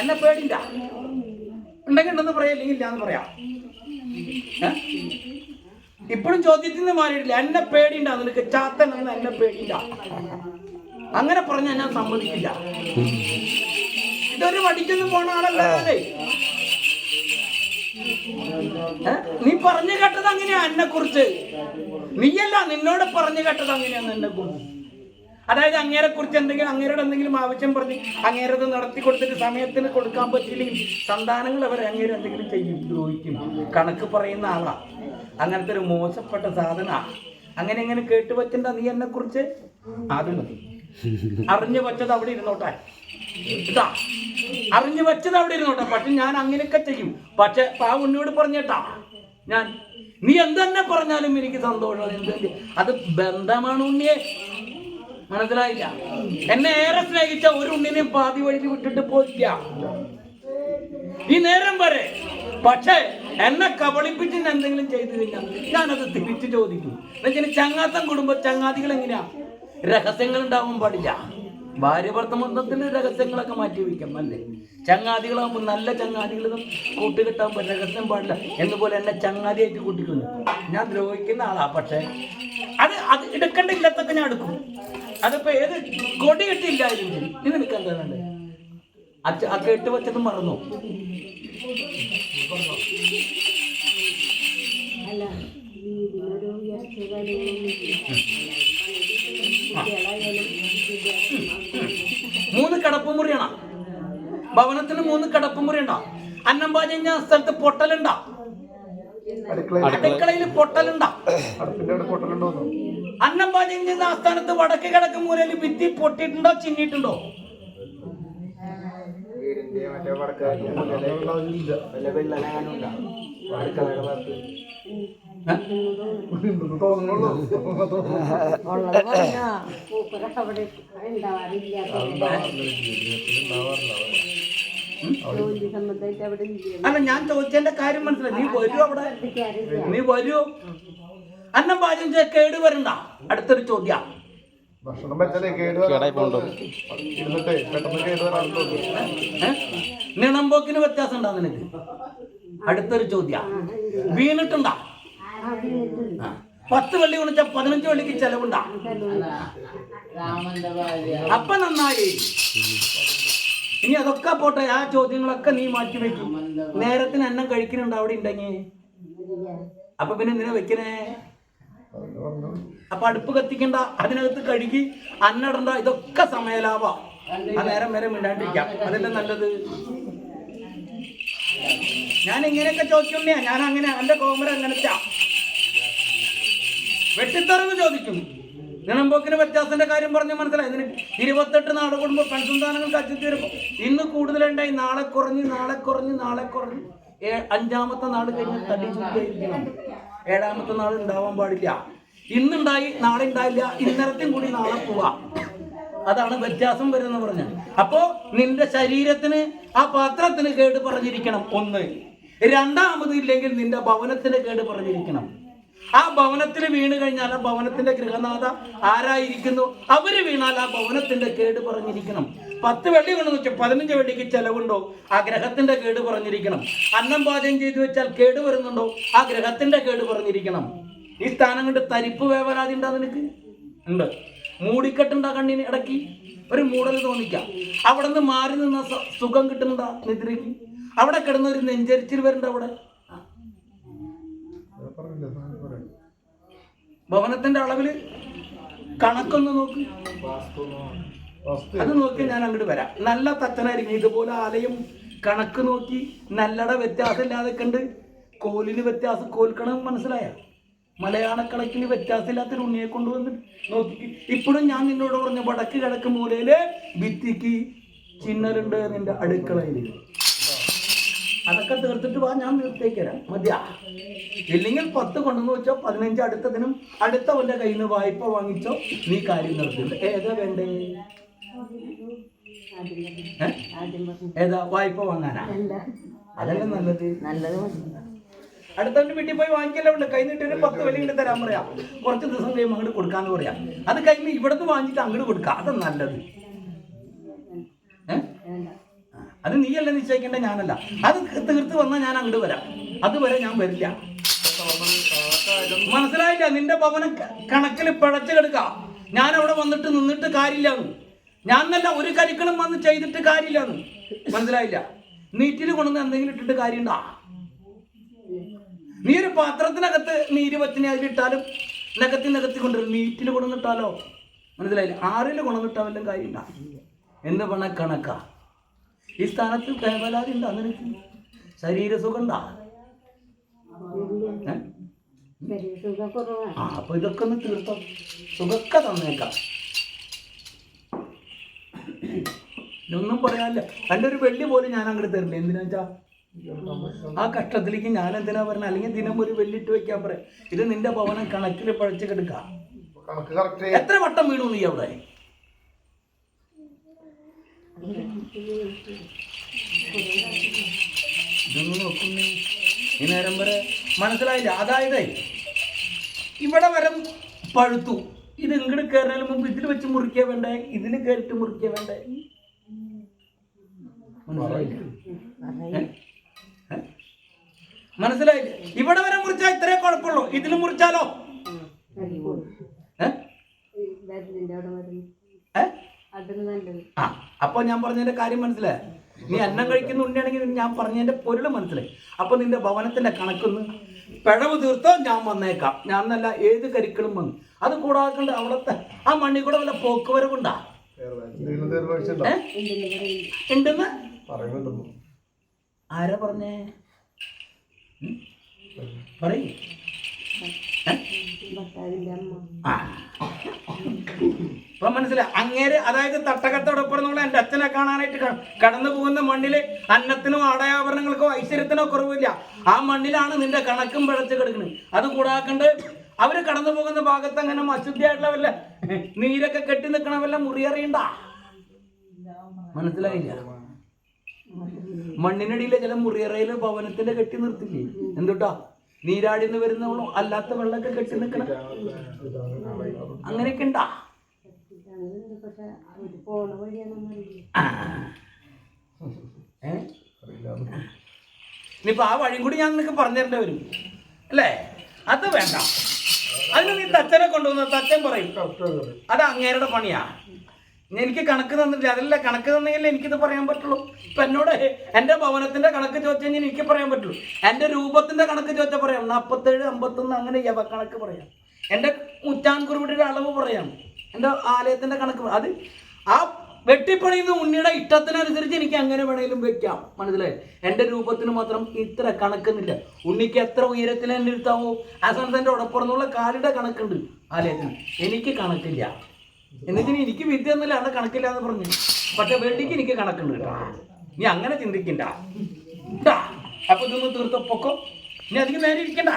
എന്നെ പേടിണ്ട ഉണ്ടെങ്കിൽ ഉണ്ടെന്ന് പറയാം അല്ലെങ്കിൽ ഇല്ല എന്ന് പറയാം ഇപ്പോഴും ചോദ്യത്തിൽ നിന്ന് മാറിയിട്ടില്ല. എന്നെ പേടിണ്ട നിനക്ക് ചാത്തൻ എന്ന് പേടിണ്ട അങ്ങനെ പറഞ്ഞാൽ ഞാൻ സമ്മതിക്കില്ല. ഇതൊരു വടിക്കൊന്നും പോണ ആളല്ല? നീ പറഞ്ഞു കേട്ടത് അങ്ങനെയാ എന്നെ കുറിച്ച്. നീയല്ല നിന്നോട് പറഞ്ഞു കേട്ടത് അങ്ങനെയാന്ന് എന്നെ കുറിച്ച്. അതായത് അങ്ങേരെ കുറിച്ച് എന്തെങ്കിലും അങ്ങേരോട് എന്തെങ്കിലും ആവശ്യം പറഞ്ഞ് അങ്ങേരത് നടത്തി കൊടുത്തിട്ട് സമയത്തിന് കൊടുക്കാൻ പറ്റിയില്ലെങ്കിൽ സന്താനങ്ങൾ അവർ അങ്ങേരും എന്തെങ്കിലും ചെയ്യും ദ്രോഹിക്കും. കണക്ക് പറയുന്ന ആളാ. അങ്ങനത്തെ ഒരു മോശപ്പെട്ട സാധന. അങ്ങനെ എങ്ങനെ കേട്ടുപറ്റണ്ട നീ എന്നെ കുറിച്ച്? അത് മതി. അറിഞ്ഞു വെച്ചത് അവിടെ ഇരുന്നോട്ടെ. അറിഞ്ഞു വെച്ചത് അവിടെ ഇരുന്നോട്ടെ. പക്ഷെ ഞാൻ അങ്ങനെയൊക്കെ ചെയ്യും. പക്ഷെ ആ ഉണ്ണിയോട് പറഞ്ഞേട്ടാ. ഞാൻ നീ എന്തെന്നെ പറഞ്ഞാലും എനിക്ക് സന്തോഷം. എന്ത് അത് ബന്ധമാണ് ഉണ്ണിയെ. മനസ്സിലായില്ല? എന്നെ ഏറെ സ്നേഹിച്ച ഒരു ഉണ്ണിനെയും പാതി വഴിക്ക് വിട്ടിട്ട് പോയില്ല. ഈ നേരം വരെ. പക്ഷേ എന്നെ കബളിപ്പിച്ച് എന്തെങ്കിലും ചെയ്തു കഴിഞ്ഞാൽ ഞാനത് തിരിച്ചു ചോദിക്കും. എന്നുവെച്ചാൽ ചങ്ങാത്തം കുടുംബം ചങ്ങാതികൾ എങ്ങനെയാ? രഹസ്യങ്ങൾ ഉണ്ടാവാൻ പാടില്ല. ഭാര്യ ഭർത്ത രഹസ്യങ്ങളൊക്കെ മാറ്റി വയ്ക്കാം അല്ലേ? ചങ്ങാതികളാകുമ്പോൾ നല്ല ചങ്ങാതികൾ കൂട്ടുകെട്ടാകുമ്പോൾ രഹസ്യം പാടില്ല. എന്നുപോലെ എന്നെ ചങ്ങാതിയായിട്ട് കൂട്ടിക്കുന്നു ഞാൻ ദ്രോഹിക്കുന്ന ആളാ പക്ഷേ അത് അത് എടുക്കേണ്ട ഇല്ലാത്തൊക്കെ ഞാൻ എടുക്കും. അതിപ്പോ ഏത് കൊടി കെട്ടില്ലായിരുന്നു ഇത് വേണ്ടത് അച്ഛ ആ കേട്ട് വെച്ചത് മറന്നു? അല്ല മൂന്ന് കിടപ്പുമുറിയാണോ ഭവനത്തിന് മൂന്ന് കിടപ്പുമുറിയുണ്ടോ അന്നം പാചക സ്ഥലത്ത് പൊട്ടലുണ്ടോ. അടുക്കളയിൽ പൊട്ടലുണ്ടോ. അന്നം പാചകം ആ സ്ഥാനത്ത് വടക്ക് കിടക്കും മൂലയിൽ ഭിത്തി പൊട്ടിയിട്ടുണ്ടോ ചിന്നിയിട്ടുണ്ടോ വീടിന്റെ മറ്റേ വടക്ക് വല്ല വെള്ളനാനുണ്ടോ അടുക്കളയുടെ ഭാഗത്ത് ഏ? തോന്നുന്നുള്ളൂ ഉള്ളത് പറഞ്ഞാ അല്ല ഞാൻ ചോദിച്ചതിന്റെ കാര്യം മനസ്സിലായി. നീ വരൂ അവിടെ. നീ വരൂ. അന്നം പാചകം കേട് വരണ്ട. അടുത്തൊരു ചോദ്യം. ഭക്ഷണം വെച്ചാലേ കേട് ഇരുന്നിട്ടേ പെട്ടെന്ന് കേട്? നിണമ്പോക്കിന് വ്യത്യാസം ഉണ്ടോ നിനക്ക്? അടുത്തൊരു ചോദ്യ. വീണിട്ടുണ്ടാ. പത്ത് വെള്ളി കുണിച്ച പതിനഞ്ച് വെള്ളിക്ക് ചെലവുണ്ടാ? അപ്പൊ നന്നായി. ഇനി അതൊക്കെ പോട്ടെ ആ ചോദ്യങ്ങളൊക്കെ നീ മാറ്റി വെക്കും നേരത്തിന് അന്നം കഴിക്കുന്നുണ്ട് അവിടെ ഉണ്ടെങ്കിൽ? അപ്പൊ പിന്നെ എന്തിനാ വെക്കണേ? അപ്പൊ അടുപ്പ് കത്തിക്കണ്ട അതിനകത്ത് കഴുകി അന്നടണ്ട ഇതൊക്കെ സമയലാഭ ആ നേരം വരെ മിണ്ടാണ്ടിരിക്കാം. അതല്ലേ നല്ലത്? ഞാൻ ഇങ്ങനെയൊക്കെ ചോദിക്കുന്നേ ഞാൻ അങ്ങനെ എന്റെ കോമര അങ്ങനത്തെ വെട്ടിത്തെറിവ് ചോദിക്കും. നിണമ്പോക്കിന് വ്യത്യാസത്തിന്റെ കാര്യം പറഞ്ഞ് മനസ്സിലായി. ഇതിന് ഇരുപത്തെട്ട് നാട് കൂടുമ്പോൾ പെൺസന്താനങ്ങൾക്ക് അച്ഛത്തി വരുമ്പോൾ ഇന്ന് കൂടുതലുണ്ടായി. നാളെ കുറഞ്ഞ് നാളെ കുറഞ്ഞ് നാളെ കുറഞ്ഞ്. അഞ്ചാമത്തെ നാട് കഴിഞ്ഞ് തടി ചുറ്റിയിരിക്കണം ഏഴാമത്തെ നാൾ ഉണ്ടാവാൻ പാടില്ല. ഇന്നുണ്ടായി നാളെ ഉണ്ടായില്ല. ഇന്നലത്തെയും കൂടി നാളെ പോവാ. അതാണ് വ്യത്യാസം വരുന്ന പറഞ്ഞ അപ്പോ നിന്റെ ശരീരത്തിന് ആ പാത്രത്തിന് കേട് പറഞ്ഞിരിക്കണം. ഒന്ന്. രണ്ടാമത് ഇല്ലെങ്കിൽ നിന്റെ ഭവനത്തിന് കേട് പറഞ്ഞിരിക്കണം. ആ ഭവനത്തിൽ വീണ് കഴിഞ്ഞാൽ ആ ഭവനത്തിന്റെ ഗൃഹനാഥ ആരായിരിക്കുന്നു? അവർ വീണാൽ ആ ഭവനത്തിന്റെ കേട് പറഞ്ഞിരിക്കണം. പത്ത് വെള്ളി കൊണ്ടെന്ന് വെച്ചാൽ പതിനഞ്ച് വെള്ളിക്ക് ചെലവുണ്ടോ? ആ ഗ്രഹത്തിന്റെ കേട് പറഞ്ഞിരിക്കണം. അന്നം പാചകം ചെയ്തു വെച്ചാൽ കേട് വരുന്നുണ്ടോ? ആ ഗ്രഹത്തിന്റെ കേട് പറഞ്ഞിരിക്കണം. ഈ സ്ഥാനം കൊണ്ട് തരിപ്പ് വേവലാതി ഉണ്ടാ നിനക്ക്? ഉണ്ട്. മൂടിക്കെട്ടുണ്ടാ കണ്ണിന് ഇടയ്ക്ക്? ഒരു മൂടൽ തോന്നിക്കാം. അവിടെ നിന്ന് മാറി നിന്ന സുഖം കിട്ടുന്നുണ്ടാ നിദ്രയ്ക്ക്? അവിടെ കിടന്ന ഒരു നെഞ്ചരിച്ചിൽ വരണ്ട അവിടെ അത് പറഞ്ഞില്ല സാധനം പറയാം ഭവനത്തിന്റെ അളവിൽ കണക്കൊന്ന് നോക്ക്. അത് നോക്കി ഞാൻ അങ്ങോട്ട് വരാം. നല്ല തച്ചനായിരിക്കും ഇതുപോലെ ആലയം കണക്ക് നോക്കി നല്ലട വ്യത്യാസം ഇല്ലാതെ കണ്ട് കോലിന് വ്യത്യാസം കോൽക്കണം മനസ്സിലായ? മലയാള കണക്കിന് വ്യത്യാസമില്ലാത്തൊരു ഉണ്ണിയെ കൊണ്ടുവന്ന് നോക്കി ഇപ്പോഴും ഞാൻ നിന്നോട് പറഞ്ഞ വടക്ക് കിഴക്ക് മൂലയിൽ ഭിത്തിക്ക് ചിന്നലുണ്ട് നിന്റെ അടുക്കളയിൽ അതൊക്കെ തീർത്തിട്ട് വാ ഞാൻ നിർത്തേക്ക് തരാം മതിയാ. ഇല്ലെങ്കിൽ പത്ത് കൊണ്ടെന്ന് വെച്ചോ പതിനഞ്ച് അടുത്തതിനും അടുത്തവന്റെ കയ്യിൽ നിന്ന് വായ്പ വാങ്ങിച്ചോ നീ കാര്യം നടത്തില്ല ഏതാ വേണ്ടേ? ഏതാ വായ്പ വാങ്ങാനാ? അതല്ല നല്ലത്? നല്ലത് അടുത്തവന്റെ വീട്ടിൽ പോയി വാങ്ങിക്കല്ലോ ഉണ്ട് കൈ നീട്ടി ഒരു പത്ത് വലിയ തരാൻ പറയാം. കുറച്ച് ദിവസം കഴിയുമ്പോൾ അങ്ങോട്ട് കൊടുക്കാന്ന് പറയാം. അത് കഴിഞ്ഞ് ഇവിടുന്ന് വാങ്ങിച്ചിട്ട് അങ്ങോട്ട് കൊടുക്കാം. അതാ നല്ലത്. ഏ? അത് നീയല്ല നിശ്ചയിക്കേണ്ട? ഞാനല്ല. അത് തീർത്ത് വന്നാൽ ഞാൻ അങ്ങോട്ട് വരാം. അതുവരെ ഞാൻ വരില്ല. മനസ്സിലായില്ല? നിന്റെ ഭവനം കണക്കിൽ പിഴച്ചിലെടുക്ക. ഞാൻ അവിടെ വന്നിട്ട് നിന്നിട്ട് കാര്യമില്ലാന്ന്. ഞാൻ നല്ല ഒരു കരിക്കളും വന്ന് ചെയ്തിട്ട് കാര്യമില്ലാന്ന്. മനസ്സിലായില്ല? നീറ്റിൽ കൊണ്ടുവന്ന് എന്തെങ്കിലും ഇട്ടിട്ട് കാര്യമുണ്ടാ? നീ ഒരു പാത്രത്തിനകത്ത് നീര് വച്ചിനെ അതിലിട്ടാലും നകത്തി നകത്തി കൊണ്ടുവരും. നീറ്റിൽ കൊണ്ടുവന്നിട്ടാലോ? മനസ്സിലായില്ല? ആറിൽ കൊണ്ടുവന്നിട്ടാ കാര്യമില്ല എന്ത് പണ കണക്കാ ഈ സ്ഥാനത്ത് കേവലാതി ഉണ്ടാ? നിനക്ക് ശരീരസുഖം ഉണ്ടാ ആ അപ്പൊ ഇതൊക്കെ ഒന്ന് തീർത്തോ. സുഖക്ക തന്നേക്കാം. ഇതൊന്നും പറയാനില്ല. എന്റെ ഒരു വെള്ളി പോലും ഞാൻ അങ്ങോട്ട് തരില്ല. എന്തിനാ വെച്ചാ? ആ കഷ്ടത്തിലേക്ക് ഞാൻ എന്തിനാ പറഞ്ഞ? അല്ലെങ്കിൽ ദിനം ഒരു വെള്ളിട്ട് വെക്കാൻ പറയാം. ഇത് നിന്റെ ഭവനം കണക്കിൽ പഴച്ചു കിടക്കാം. എത്ര വട്ടം വീണു നീ അവിടെ ഇതൊന്നും നോക്കുന്നേ ഈ നേരം വരെ മനസ്സിലായില്ല. അതായത് ഇവിടെ വരെ പഴുത്തു. ഇത് ഇങ്ങോട്ട് കയറുന്നതിന് മുമ്പ് ഇതിൽ വെച്ച് മുറിക്കുക വേണ്ടേ? ഇതിൽ കയറിട്ട് മുറിക്കുക വേണ്ടേ? മനസ്സിലായില്ല. ഇവിടെ വരെ മുറിച്ചാൽ ഇത്രേ കുഴപ്പമുള്ളൂ. ഇതിൽ മുറിച്ചാലോ ഏ? വരുന്നിന്റെ അവിടെ വരുന്നു ഏ? അതിന് നല്ലത് ആ അപ്പൊ ഞാൻ പറഞ്ഞതിന്റെ കാര്യം മനസ്സിലായി. നീ അന്നം കഴിക്കുന്ന ഉണ്ണിയാണെങ്കിൽ ഞാൻ പറഞ്ഞതിന്റെ പൊരുൾ മനസ്സിലായി. അപ്പൊ നിന്റെ ഭവനത്തിന്റെ കണക്കൊന്ന് പിഴവ് തീർത്തോ ഞാൻ വന്നേക്കാം. ഞാൻ നല്ല ഏത് കരിക്കളും വന്നു. അത് കൂടാക്കണ്ട് അവിടത്തെ ആ മണ്ണിൽ കൂടെ വല്ല പോക്കുവരവുണ്ടാ? ഉണ്ടെന്ന്? ആരാ പറഞ്ഞേ? പറയ്. ഇപ്പൊ മനസ്സിലായി. അങ്ങേര് അതായത് തട്ടകത്തോടൊപ്പം നമ്മൾ എന്റെ അച്ഛനെ കാണാനായിട്ട് കടന്നു പോകുന്ന മണ്ണിൽ അന്നത്തിനോ ആടയാഭരണങ്ങൾക്കോ ഐശ്വര്യത്തിനോ കുറവില്ല. ആ മണ്ണിലാണ് നിന്റെ കണക്കും പിഴച്ചു കിടക്കുന്നത് അത് കൂടാക്കണ്ട് അവർ കടന്നു പോകുന്ന ഭാഗത്ത് അങ്ങനെ അശുദ്ധിയായിട്ടുള്ള വല്ല നീരൊക്കെ കെട്ടി നിൽക്കണ വല്ല മുറിയറിയണ്ട മനസ്സിലായില്ല? മണ്ണിനടിയിലെ ചില മുറിയറയിൽ ഭവനത്തിന്റെ കെട്ടി നിർത്തില്ലേ? എന്തുട്ടാ? നീരാടിന്ന് വരുന്നവളും അല്ലാത്ത വെള്ളമൊക്കെ കെട്ടി നിൽക്കണം അങ്ങനെയൊക്കെ ഉണ്ടാ? ഇനിയിപ്പൊ ആ. വഴിയും കൂടി ഞാൻ നിനക്ക് പറഞ്ഞു തരേണ്ടി വരും. അല്ലേ? അത് വേണ്ട. അതിന് നീ തച്ചനെ കൊണ്ടുവന്ന തച്ചൻ പറയും. അത് അങ്ങേരുടെ പണിയാ. എനിക്ക് കണക്ക് തന്നിട്ടില്ല. അതല്ല കണക്ക് തന്നെങ്കിൽ എനിക്കിത് പറയാൻ പറ്റുള്ളൂ. ഇപ്പൊ എന്നോട് എന്റെ ഭവനത്തിന്റെ കണക്ക് ചോദിച്ചു കഴിഞ്ഞാൽ എനിക്ക് പറയാൻ പറ്റുള്ളൂ. എന്റെ രൂപത്തിന്റെ കണക്ക് ചോദിച്ചാൽ പറയാം. നാൽപ്പത്തേഴ് അമ്പത്തൊന്ന് അങ്ങനെ യവ കണക്ക് പറയാം. എന്റെ മുറ്റാൻകുറുവിയുടെ അളവ് പറയാം. എന്റെ ആലയത്തിന്റെ കണക്ക് അത് ആ വെട്ടിപ്പണിയുന്ന ഉണ്ണിയുടെ ഇഷ്ടത്തിനനുസരിച്ച് എനിക്ക് അങ്ങനെ വേണേലും വെക്കാം. മനസ്സിലായി? എന്റെ രൂപത്തിന് മാത്രം ഇത്ര കണക്കുന്നില്ല. ഉണ്ണിക്ക് എത്ര ഉയരത്തിൽ എന്നെ ഇരുത്താവോ? ആ സ്ഥാനത്ത് ഉടപ്പുറന്നുള്ള കാലിടെ കണക്കുണ്ട് ആലയത്തിന്. എനിക്ക് കണക്കില്ല. എന്നിട്ട് എനിക്ക് വിദ്യ ഒന്നുമില്ല അവിടെ കണക്കില്ല എന്ന് പറഞ്ഞു. പക്ഷെ വേണ്ടിക്ക് എനിക്ക് കണക്കുണ്ട് കേട്ടോ. നീ അങ്ങനെ ചിന്തിക്കണ്ട. അപ്പൊ ഇതൊന്ന് തീർത്തപ്പൊക്കോ നീ അധികം നേരെ ഇരിക്കണ്ട.